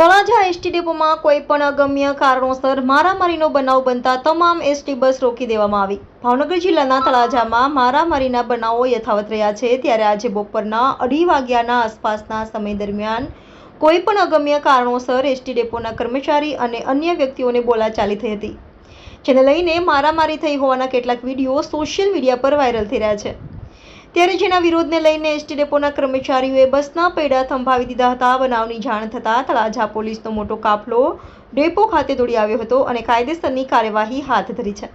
Talaja ST ડેપોમાં કોઈ પણ અગમ્ય કારણોસર મારામારીનો બનાવ બનતા તમામ એસટી બસ રોકી દેવામાં આવી. ભાવનગર જિલ્લાના તળાજામાં મારામારીના બનાવો યથાવત રહ્યા છે. ત્યારે આજે બપોરના અઢી વાગ્યાના આસપાસના સમય દરમિયાન કોઈ પણ અગમ્ય કારણોસર એસટી ડેપોના કર્મચારી અને અન્ય વ્યક્તિઓને બોલાચાલી થઈ હતી. જેને લઈને મારામારી થઈ હોવાના કેટલાક વીડિયો સોશિયલ મીડિયા પર વાયરલ થઈ રહ્યા છે. ત્યારે જેના વિરોધને લઈને એસટી ડેપોના કર્મચારીઓએ બસના પૈડા થંભાવી દીધા હતા. બનાવની જાણ થતાં તળાજા પોલીસનો મોટો કાફલો ડેપો ખાતે દોડી આવ્યો હતો અને કાયદેસરની કાર્યવાહી હાથ ધરી છે.